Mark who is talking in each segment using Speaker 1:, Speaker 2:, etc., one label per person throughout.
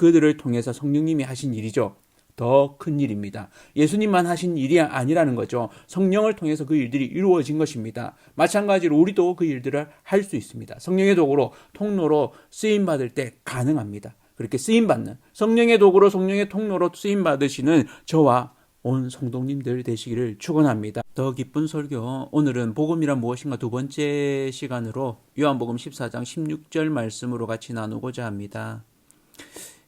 Speaker 1: 그들을 통해서 성령님이 하신 일이죠. 더 큰 일입니다. 예수님만 하신 일이 아니라는 거죠. 성령을 통해서 그 일들이 이루어진 것입니다. 마찬가지로 우리도 그 일들을 할 수 있습니다. 성령의 도구로 통로로 쓰임 받을 때 가능합니다. 그렇게 쓰임 받는 성령의 도구로 성령의 통로로 쓰임 받으시는 저와 온 성도님들 되시기를 축원합니다. 더 기쁜 설교 오늘은 복음이란 무엇인가 두 번째 시간으로 요한복음 14장 16절 말씀으로 같이 나누고자 합니다.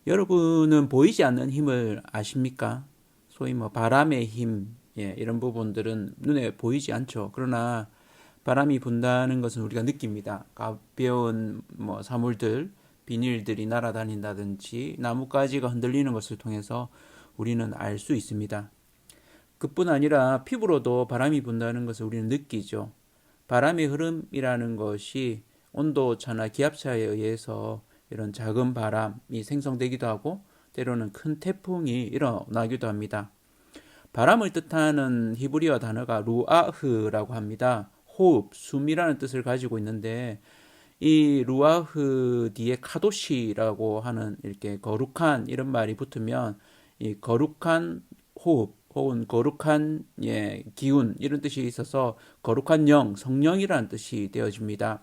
Speaker 1: 여러분은 보이지 않는 힘을 아십니까? 소위 뭐 바람의 힘 예, 이런 부분들은 눈에 보이지 않죠. 그러나 바람이 분다는 것은 우리가 느낍니다. 가벼운 뭐 사물들, 비닐들이 날아다닌다든지 나뭇가지가 흔들리는 것을 통해서 우리는 알 수 있습니다. 그뿐 아니라 피부로도 바람이 분다는 것을 우리는 느끼죠. 바람의 흐름이라는 것이 온도차나 기압차에 의해서 이런 작은 바람이 생성되기도 하고 때로는 큰 태풍이 일어나기도 합니다. 바람을 뜻하는 히브리어 단어가 루아흐라고 합니다. 호흡, 숨이라는 뜻을 가지고 있는데 이 루아흐 뒤에 카도시라고 하는 이렇게 거룩한 이런 말이 붙으면 이 거룩한 호흡 혹은 거룩한 예, 기운 이런 뜻이 있어서 거룩한 영, 성령이라는 뜻이 되어집니다.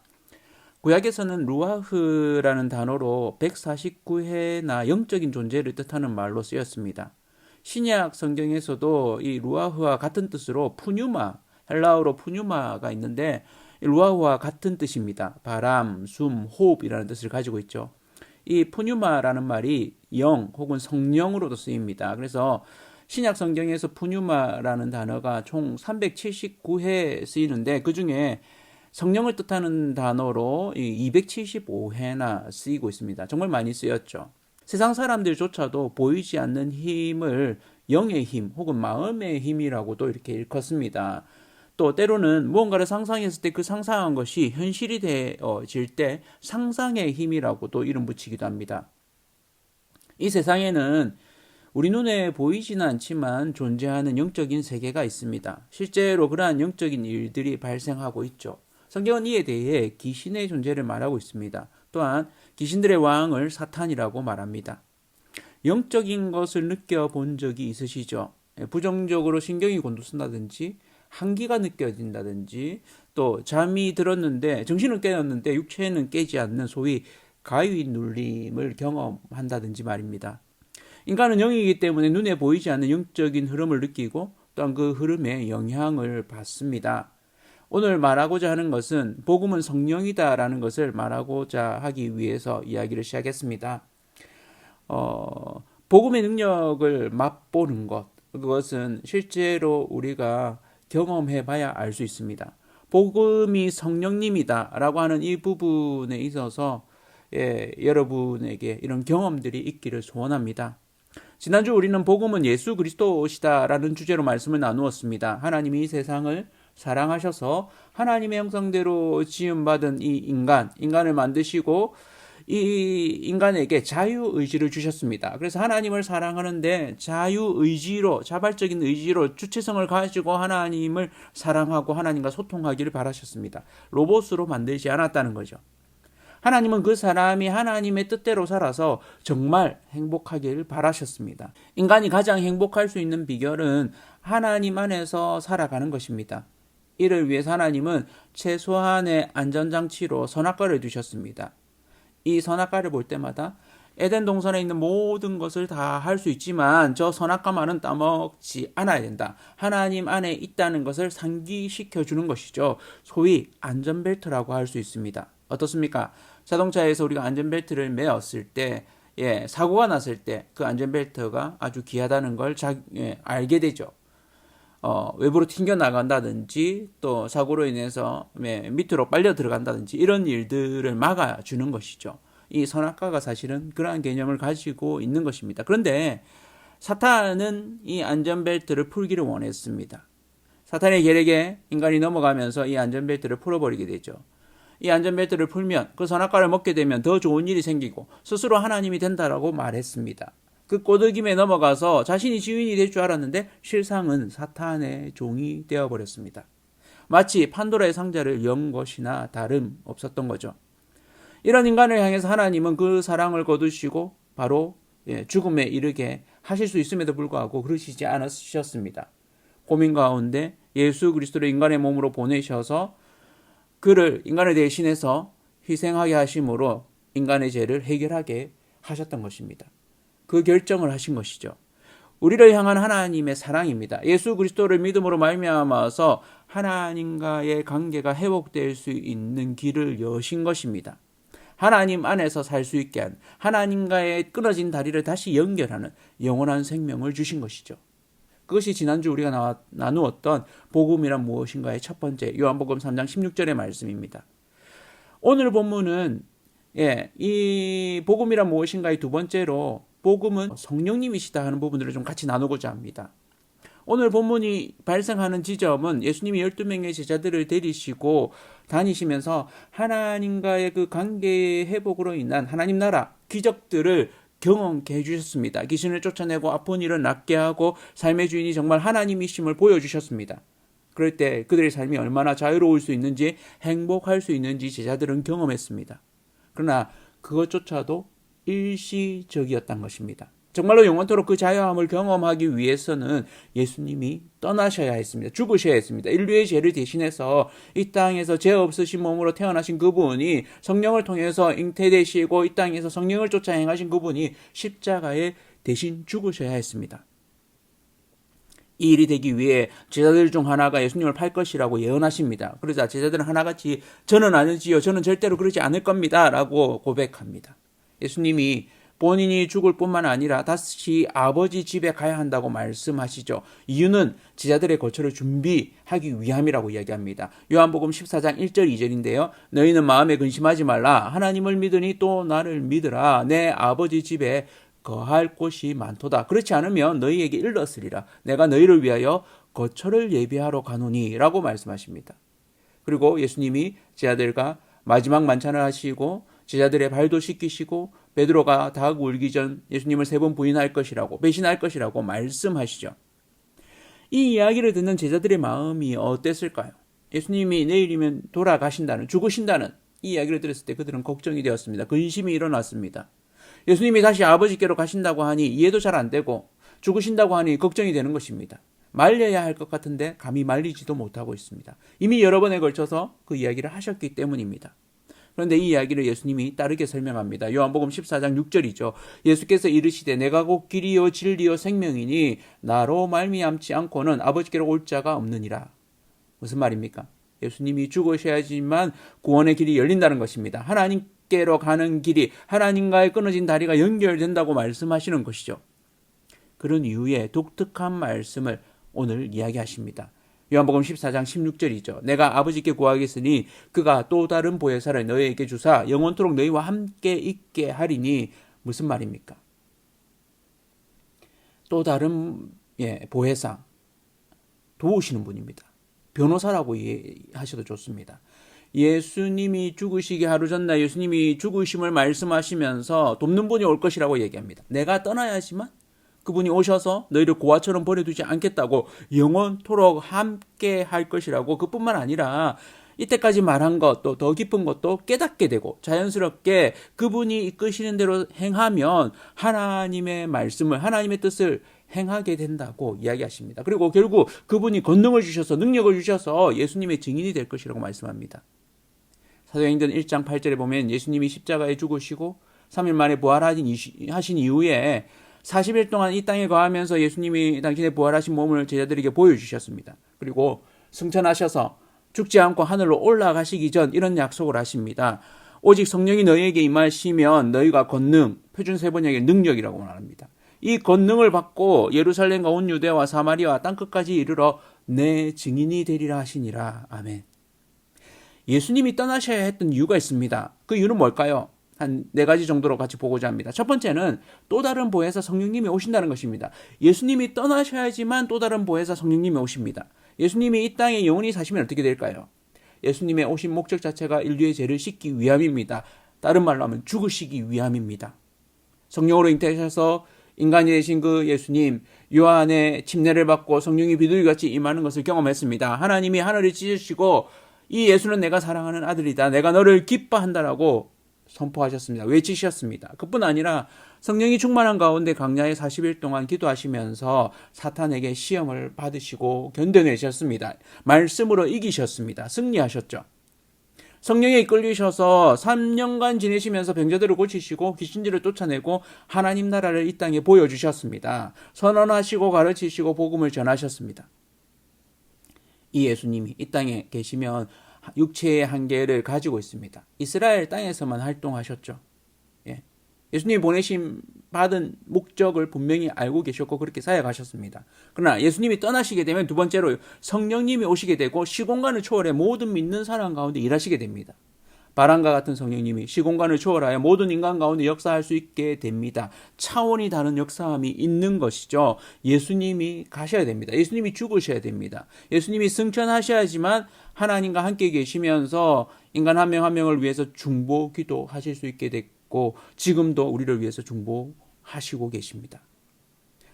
Speaker 1: 구약에서는 루아흐라는 단어로 149회나 영적인 존재를 뜻하는 말로 쓰였습니다. 신약 성경에서도 이 루아흐와 같은 뜻으로 푸뉴마, 헬라어로 푸뉴마가 있는데 루아흐와 같은 뜻입니다. 바람, 숨, 호흡이라는 뜻을 가지고 있죠. 이 푸뉴마라는 말이 영 혹은 성령으로도 쓰입니다. 그래서 신약 성경에서 푸뉴마라는 단어가 총 379회 쓰이는데 그 중에 성령을 뜻하는 단어로 275회나 쓰이고 있습니다. 정말 많이 쓰였죠. 세상 사람들조차도 보이지 않는 힘을 영의 힘 혹은 마음의 힘이라고도 이렇게 일컫습니다. 또 때로는 무언가를 상상했을 때 그 상상한 것이 현실이 되어질 때 상상의 힘이라고도 이름 붙이기도 합니다. 이 세상에는 우리 눈에 보이지는 않지만 존재하는 영적인 세계가 있습니다. 실제로 그러한 영적인 일들이 발생하고 있죠. 성경은 이에 대해 귀신의 존재를 말하고 있습니다. 또한 귀신들의 왕을 사탄이라고 말합니다. 영적인 것을 느껴본 적이 있으시죠? 부정적으로 신경이 곤두선다든지 한기가 느껴진다든지 또 잠이 들었는데 정신은 깨었는데 육체는 깨지 않는 소위 가위 눌림을 경험한다든지 말입니다. 인간은 영이기 때문에 눈에 보이지 않는 영적인 흐름을 느끼고 또한 그 흐름에 영향을 받습니다. 오늘 말하고자 하는 것은 복음은 성령이다라는 것을 말하고자 하기 위해서 이야기를 시작했습니다. 어, 복음의 능력을 맛보는 것, 그것은 실제로 우리가 경험해 봐야 알 수 있습니다. 복음이 성령님이다 라고 하는 이 부분에 있어서 예, 여러분에게 이런 경험들이 있기를 소원합니다. 지난주 우리는 복음은 예수 그리스도시다라는 주제로 말씀을 나누었습니다. 하나님이 이 세상을 사랑하셔서 하나님의 형상대로 지음받은 이 인간, 인간을 만드시고 이 인간에게 자유의지를 주셨습니다. 그래서 하나님을 사랑하는데 자유의지로, 자발적인 의지로 주체성을 가지고 하나님을 사랑하고 하나님과 소통하기를 바라셨습니다. 로봇으로 만들지 않았다는 거죠. 하나님은 그 사람이 하나님의 뜻대로 살아서 정말 행복하기를 바라셨습니다. 인간이 가장 행복할 수 있는 비결은 하나님 안에서 살아가는 것입니다. 이를 위해서 하나님은 최소한의 안전장치로 선악과를 두셨습니다. 이 선악과를 볼 때마다 에덴 동산에 있는 모든 것을 다 할 수 있지만 저 선악과만은 따먹지 않아야 된다. 하나님 안에 있다는 것을 상기시켜 주는 것이죠. 소위 안전벨트라고 할 수 있습니다. 어떻습니까? 자동차에서 우리가 안전벨트를 매었을 때, 예, 사고가 났을 때 그 안전벨트가 아주 귀하다는 걸 자, 예, 알게 되죠. 어, 외부로 튕겨 나간다든지 또 사고로 인해서 예, 밑으로 빨려 들어간다든지 이런 일들을 막아주는 것이죠. 이 선악과가 사실은 그러한 개념을 가지고 있는 것입니다. 그런데 사탄은 이 안전벨트를 풀기를 원했습니다. 사탄의 계략에 인간이 넘어가면서 이 안전벨트를 풀어버리게 되죠. 이 안전벨트를 풀면 그 선악과를 먹게 되면 더 좋은 일이 생기고 스스로 하나님이 된다라고 말했습니다. 그 꼬드김에 넘어가서 자신이 지윈이 될 줄 알았는데 실상은 사탄의 종이 되어버렸습니다. 마치 판도라의 상자를 연 것이나 다름 없었던 거죠. 이런 인간을 향해서 하나님은 그 사랑을 거두시고 바로 예, 죽음에 이르게 하실 수 있음에도 불구하고 그러시지 않으셨습니다. 고민 가운데 예수 그리스도를 인간의 몸으로 보내셔서 그를 인간을 대신해서 희생하게 하심으로 인간의 죄를 해결하게 하셨던 것입니다. 그 결정을 하신 것이죠. 우리를 향한 하나님의 사랑입니다. 예수 그리스도를 믿음으로 말미암아서 하나님과의 관계가 회복될 수 있는 길을 여신 것입니다. 하나님 안에서 살 수 있게 한 하나님과의 끊어진 다리를 다시 연결하는 영원한 생명을 주신 것이죠. 그것이 지난주 우리가 나, 나누었던 복음이란 무엇인가의 첫 번째 요한복음 3장 16절의 말씀입니다. 오늘 본문은 예, 이 복음이란 무엇인가의 두 번째로 복음은 성령님이시다 하는 부분들을 좀 같이 나누고자 합니다. 오늘 본문이 발생하는 지점은 예수님이 12명의 제자들을 데리시고 다니시면서 하나님과의 그 관계의 회복으로 인한 하나님 나라 기적들을 경험케 해주셨습니다. 귀신을 쫓아내고 아픈 일을 낫게 하고 삶의 주인이 정말 하나님이심을 보여주셨습니다. 그럴 때 그들의 삶이 얼마나 자유로울 수 있는지 행복할 수 있는지 제자들은 경험했습니다. 그러나 그것조차도 일시적이었던 것입니다. 정말로 영원토록 그 자유함을 경험하기 위해서는 예수님이 떠나셔야 했습니다. 죽으셔야 했습니다. 인류의 죄를 대신해서 이 땅에서 죄 없으신 몸으로 태어나신 그분이 성령을 통해서 잉태되시고 이 땅에서 성령을 쫓아 행하신 그분이 십자가에 대신 죽으셔야 했습니다. 이 일이 되기 위해 제자들 중 하나가 예수님을 팔 것이라고 예언하십니다. 그러자 제자들은 하나같이 저는 아니지요. 저는 절대로 그러지 않을 겁니다. 라고 고백합니다. 예수님이 본인이 죽을 뿐만 아니라 다시 아버지 집에 가야 한다고 말씀하시죠. 이유는 제자들의 거처를 준비하기 위함이라고 이야기합니다. 요한복음 14장 1절 2절인데요. 너희는 마음에 근심하지 말라. 하나님을 믿으니 또 나를 믿으라. 내 아버지 집에 거할 곳이 많도다. 그렇지 않으면 너희에게 일렀으리라. 내가 너희를 위하여 거처를 예비하러 가노니라고 말씀하십니다. 그리고 예수님이 제자들과 마지막 만찬을 하시고 제자들의 발도 씻기시고 베드로가 닭 울기 전 예수님을 세 번 부인할 것이라고 배신할 것이라고 말씀하시죠. 이 이야기를 듣는 제자들의 마음이 어땠을까요? 예수님이 내일이면 돌아가신다는 죽으신다는 이 이야기를 들었을 때 그들은 걱정이 되었습니다. 근심이 일어났습니다. 예수님이 다시 아버지께로 가신다고 하니 이해도 잘 안 되고 죽으신다고 하니 걱정이 되는 것입니다. 말려야 할 것 같은데 감히 말리지도 못하고 있습니다. 이미 여러 번에 걸쳐서 그 이야기를 하셨기 때문입니다. 그런데 이 이야기를 예수님이 따르게 설명합니다. 요한복음 14장 6절이죠. 예수께서 이르시되 내가 곧 길이요 진리요 생명이니 나로 말미암지 않고는 아버지께로 올 자가 없느니라. 무슨 말입니까? 예수님이 죽으셔야지만 구원의 길이 열린다는 것입니다. 하나님께로 가는 길이 하나님과의 끊어진 다리가 연결된다고 말씀하시는 것이죠. 그런 이유에 독특한 말씀을 오늘 이야기하십니다. 요한복음 14장 16절이죠. 내가 아버지께 구하겠으니 그가 또 다른 보혜사를 너희에게 주사 영원토록 너희와 함께 있게 하리니 무슨 말입니까? 또 다른 예, 보혜사 도우시는 분입니다. 변호사라고 하셔도 좋습니다. 예수님이 죽으시기 하루 전날 예수님이 죽으심을 말씀하시면서 돕는 분이 올 것이라고 얘기합니다. 내가 떠나야지만 그분이 오셔서 너희를 고아처럼 버려두지 않겠다고 영원토록 함께 할 것이라고 그뿐만 아니라 이때까지 말한 것 또 더 깊은 것도 깨닫게 되고 자연스럽게 그분이 이끄시는 대로 행하면 하나님의 말씀을 하나님의 뜻을 행하게 된다고 이야기하십니다. 그리고 결국 그분이 권능을 주셔서 능력을 주셔서 예수님의 증인이 될 것이라고 말씀합니다. 사도행전 1장 8절에 보면 예수님이 십자가에 죽으시고 3일 만에 부활하신 이후에 40일 동안 이 땅에 거하면서 예수님이 당신의 부활하신 몸을 제자들에게 보여주셨습니다. 그리고 승천하셔서 죽지 않고 하늘로 올라가시기 전 이런 약속을 하십니다. 오직 성령이 너희에게 임하시면 너희가 권능, 표준 세 번역의 능력이라고 말합니다. 이 권능을 받고 예루살렘과 온 유대와 사마리아 땅끝까지 이르러 내 증인이 되리라 하시니라. 아멘. 예수님이 떠나셔야 했던 이유가 있습니다. 그 이유는 뭘까요? 한 네 가지 정도로 같이 보고자 합니다. 첫 번째는 또 다른 보혜사 성령님이 오신다는 것입니다. 예수님이 떠나셔야지만 또 다른 보혜사 성령님이 오십니다. 예수님이 이 땅에 영원히 사시면 어떻게 될까요? 예수님의 오신 목적 자체가 인류의 죄를 씻기 위함입니다. 다른 말로 하면 죽으시기 위함입니다. 성령으로 잉태하셔서 인간이 되신 그 예수님 요한의 침례를 받고 성령이 비둘기같이 임하는 것을 경험했습니다. 하나님이 하늘을 찢으시고 이 예수는 내가 사랑하는 아들이다. 내가 너를 기뻐한다라고 선포하셨습니다. 외치셨습니다. 그뿐 아니라 성령이 충만한 가운데 강야에 40일 동안 기도하시면서 사탄에게 시험을 받으시고 견뎌내셨습니다. 말씀으로 이기셨습니다. 승리하셨죠. 성령에 이끌리셔서 3년간 지내시면서 병자들을 고치시고 귀신들을 쫓아내고 하나님 나라를 이 땅에 보여주셨습니다. 선언하시고 가르치시고 복음을 전하셨습니다. 이 예수님이 이 땅에 계시면 육체의 한계를 가지고 있습니다. 이스라엘 땅에서만 활동하셨죠. 예. 예수님이 보내심 받은 목적을 분명히 알고 계셨고 그렇게 사역하셨습니다. 그러나 예수님이 떠나시게 되면 두 번째로 성령님이 오시게 되고 시공간을 초월해 모든 믿는 사람 가운데 일하시게 됩니다. 바람과 같은 성령님이 시공간을 초월하여 모든 인간 가운데 역사할 수 있게 됩니다. 차원이 다른 역사함이 있는 것이죠. 예수님이 가셔야 됩니다. 예수님이 죽으셔야 됩니다. 예수님이 승천하셔야지만 하나님과 함께 계시면서 인간 한 명 한 명을 위해서 중보 기도하실 수 있게 됐고 지금도 우리를 위해서 중보하시고 계십니다.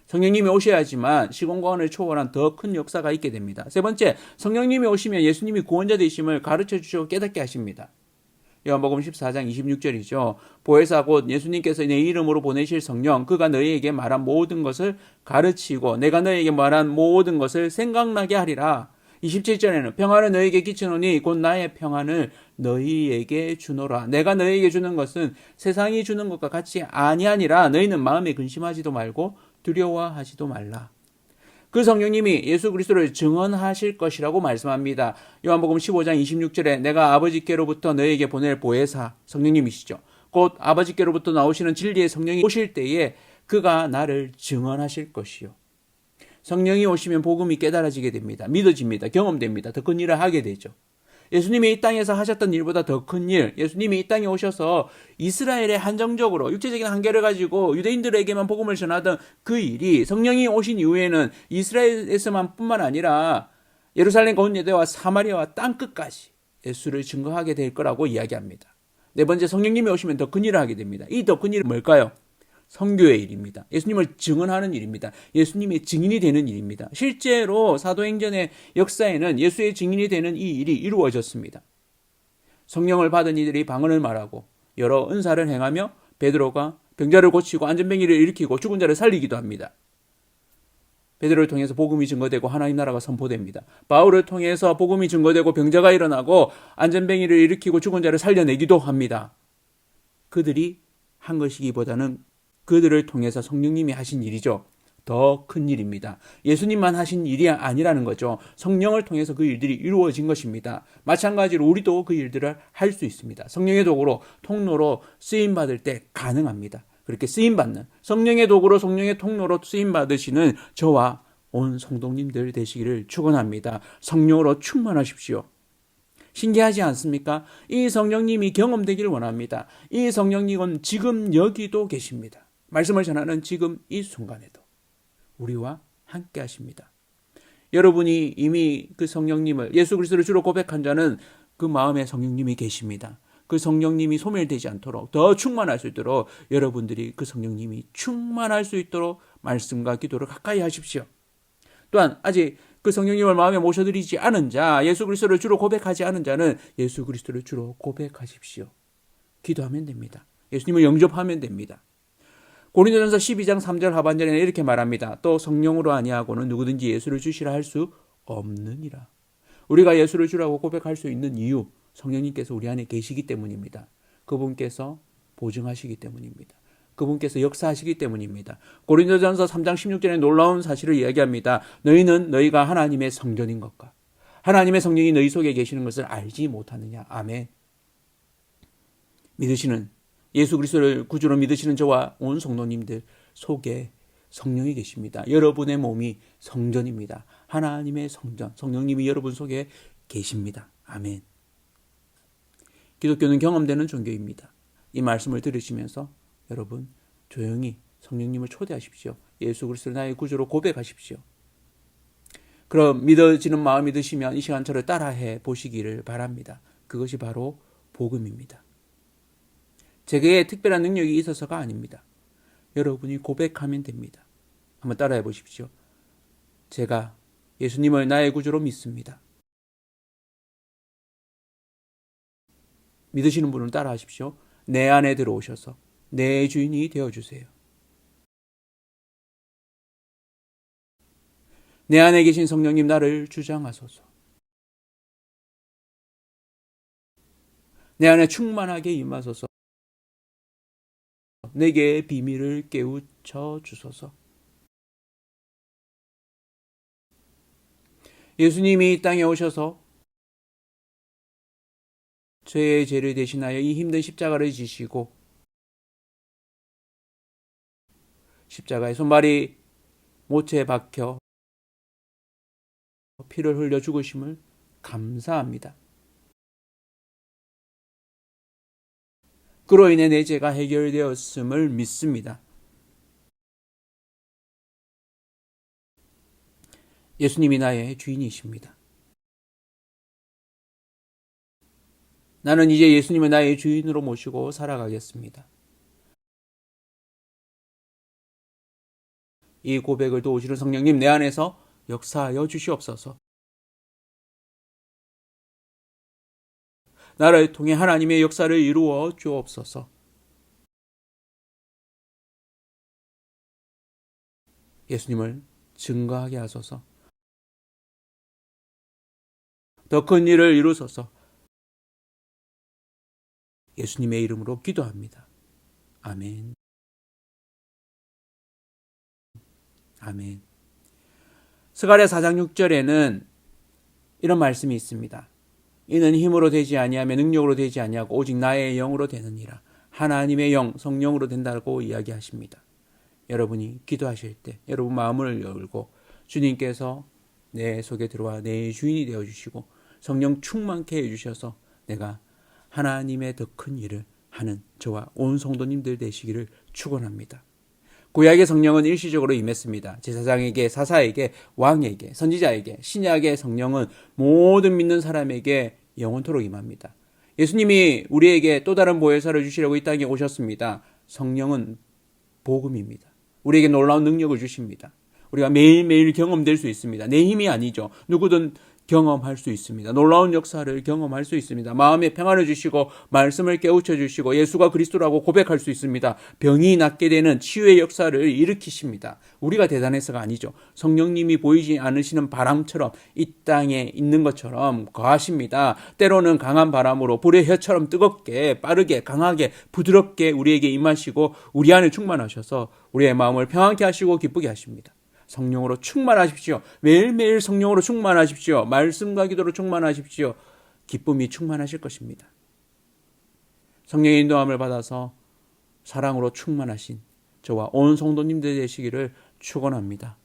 Speaker 1: 성령님이 오셔야지만 시공간을 초월한 더 큰 역사가 있게 됩니다. 세 번째, 성령님이 오시면 예수님이 구원자 되심을 가르쳐 주시고 깨닫게 하십니다. 요한복음 14장 26절이죠. 보혜사 곧 예수님께서 내 이름으로 보내실 성령 그가 너희에게 말한 모든 것을 가르치고 내가 너희에게 말한 모든 것을 생각나게 하리라. 27절에는 평안을 너희에게 끼치노니 곧 나의 평안을 너희에게 주노라. 내가 너희에게 주는 것은 세상이 주는 것과 같이 아니하니라. 너희는 마음에 근심하지도 말고 두려워하지도 말라. 그 성령님이 예수 그리스도를 증언하실 것이라고 말씀합니다. 요한복음 15장 26절에 내가 아버지께로부터 너에게 보낼 보혜사 성령님이시죠. 곧 아버지께로부터 나오시는 진리의 성령이 오실 때에 그가 나를 증언하실 것이요. 성령이 오시면 복음이 깨달아지게 됩니다. 믿어집니다. 경험됩니다. 더 큰 일을 하게 되죠. 예수님이 이 땅에서 하셨던 일보다 더 큰 일, 예수님이 이 땅에 오셔서 이스라엘에 한정적으로 육체적인 한계를 가지고 유대인들에게만 복음을 전하던 그 일이 성령이 오신 이후에는 이스라엘에서만 뿐만 아니라 예루살렘 가운데와 사마리아와 땅 끝까지 예수를 증거하게 될 거라고 이야기합니다. 네 번째 성령님이 오시면 더 큰 일을 하게 됩니다. 이 더 큰 일은 뭘까요? 성교의 일입니다. 예수님을 증언하는 일입니다. 예수님의 증인이 되는 일입니다. 실제로 사도행전의 역사에는 예수의 증인이 되는 이 일이 이루어졌습니다. 성령을 받은 이들이 방언을 말하고 여러 은사를 행하며 베드로가 병자를 고치고 안전병이를 일으키고 죽은 자를 살리기도 합니다. 베드로를 통해서 복음이 증거되고 하나님 나라가 선포됩니다. 바울을 통해서 복음이 증거되고 병자가 일어나고 안전병이를 일으키고 죽은 자를 살려내기도 합니다. 그들이 한 것이기보다는 그들을 통해서 성령님이 하신 일이죠. 더 큰 일입니다. 예수님만 하신 일이 아니라는 거죠. 성령을 통해서 그 일들이 이루어진 것입니다. 마찬가지로 우리도 그 일들을 할 수 있습니다. 성령의 도구로 통로로 쓰임 받을 때 가능합니다. 그렇게 쓰임 받는 성령의 도구로 성령의 통로로 쓰임 받으시는 저와 온 성도님들 되시기를 축원합니다. 성령으로 충만하십시오. 신기하지 않습니까? 이 성령님이 경험되기를 원합니다. 이 성령님은 지금 여기도 계십니다. 말씀을 전하는 지금 이 순간에도 우리와 함께 하십니다. 여러분이 이미 그 성령님을 예수 그리스도를 주로 고백한 자는 그 마음에 성령님이 계십니다. 그 성령님이 소멸되지 않도록 더 충만할 수 있도록 여러분들이 그 성령님이 충만할 수 있도록 말씀과 기도를 가까이 하십시오. 또한 아직 그 성령님을 마음에 모셔드리지 않은 자, 예수 그리스도를 주로 고백하지 않은 자는 예수 그리스도를 주로 고백하십시오. 기도하면 됩니다. 예수님을 영접하면 됩니다. 고린도전서 12장 3절 하반절에는 이렇게 말합니다. 또 성령으로 아니하고는 누구든지 예수를 주시라 할 수 없느니라. 우리가 예수를 주라고 고백할 수 있는 이유, 성령님께서 우리 안에 계시기 때문입니다. 그분께서 보증하시기 때문입니다. 그분께서 역사하시기 때문입니다. 고린도전서 3장 16절에 놀라운 사실을 이야기합니다. 너희는 너희가 하나님의 성전인 것과 하나님의 성령이 너희 속에 계시는 것을 알지 못하느냐. 아멘. 믿으시는 예수 그리스도를 구주로 믿으시는 저와 온 성도님들 속에 성령이 계십니다. 여러분의 몸이 성전입니다. 하나님의 성전, 성령님이 여러분 속에 계십니다. 아멘. 기독교는 경험되는 종교입니다. 이 말씀을 들으시면서 여러분 조용히 성령님을 초대하십시오. 예수 그리스도 나의 구주로 고백하십시오. 그럼 믿어지는 마음이 드시면 이 시간 저를 따라해 보시기를 바랍니다. 그것이 바로 복음입니다. 제게 특별한 능력이 있어서가 아닙니다. 여러분이 고백하면 됩니다. 한번 따라해 보십시오. 제가 예수님을 나의 구주로 믿습니다. 믿으시는 분은 따라 하십시오. 내 안에 들어오셔서 내 주인이 되어 주세요. 내 안에 계신 성령님 나를 주장하소서. 내 안에 충만하게 임하소서. 내게 비밀을 깨우쳐 주소서. 예수님이 이 땅에 오셔서 죄의 죄를 대신하여 이 힘든 십자가를 지시고 십자가의 손발이 모체에 박혀 피를 흘려 죽으심을 감사합니다. 그로 인해 내 죄가 해결되었음을 믿습니다. 예수님이 나의 주인이십니다. 나는 이제 예수님을 나의 주인으로 모시고 살아가겠습니다. 이 고백을 도우시는 성령님 내 안에서 역사하여 주시옵소서. 나를 통해 하나님의 역사를 이루어 주옵소서. 예수님을 증거하게 하소서. 더 큰 일을 이루소서. 예수님의 이름으로 기도합니다. 아멘. 아멘. 스가랴 4장 6절에는 이런 말씀이 있습니다. 이는 힘으로 되지 아니하며 능력으로 되지 아니하고 오직 나의 영으로 되느니라. 하나님의 영, 성령으로 된다고 이야기하십니다. 여러분이 기도하실 때 여러분 마음을 열고 주님께서 내 속에 들어와 내 주인이 되어 주시고 성령 충만케 해 주셔서 내가 하나님의 더 큰 일을 하는 저와 온 성도님들 되시기를 축원합니다. 구약의 성령은 일시적으로 임했습니다. 제사장에게, 사사에게, 왕에게, 선지자에게, 신약의 성령은 모든 믿는 사람에게 영원토록 임합니다. 예수님이 우리에게 또 다른 보혜사를 주시려고 이 땅에 오셨습니다. 성령은 복음입니다. 우리에게 놀라운 능력을 주십니다. 우리가 매일매일 경험될 수 있습니다. 내 힘이 아니죠. 누구든 경험할 수 있습니다. 놀라운 역사를 경험할 수 있습니다. 마음에 평안을 주시고 말씀을 깨우쳐 주시고 예수가 그리스도라고 고백할 수 있습니다. 병이 낫게 되는 치유의 역사를 일으키십니다. 우리가 대단해서가 아니죠. 성령님이 보이지 않으시는 바람처럼 이 땅에 있는 것처럼 거하십니다. 때로는 강한 바람으로 불의 혀처럼 뜨겁게 빠르게 강하게 부드럽게 우리에게 임하시고 우리 안에 충만하셔서 우리의 마음을 평안케 하시고 기쁘게 하십니다. 성령으로 충만하십시오. 매일매일 성령으로 충만하십시오. 말씀과 기도로 충만하십시오. 기쁨이 충만하실 것입니다. 성령의 인도함을 받아서 사랑으로 충만하신 저와 온 성도님들 되시기를 축원합니다.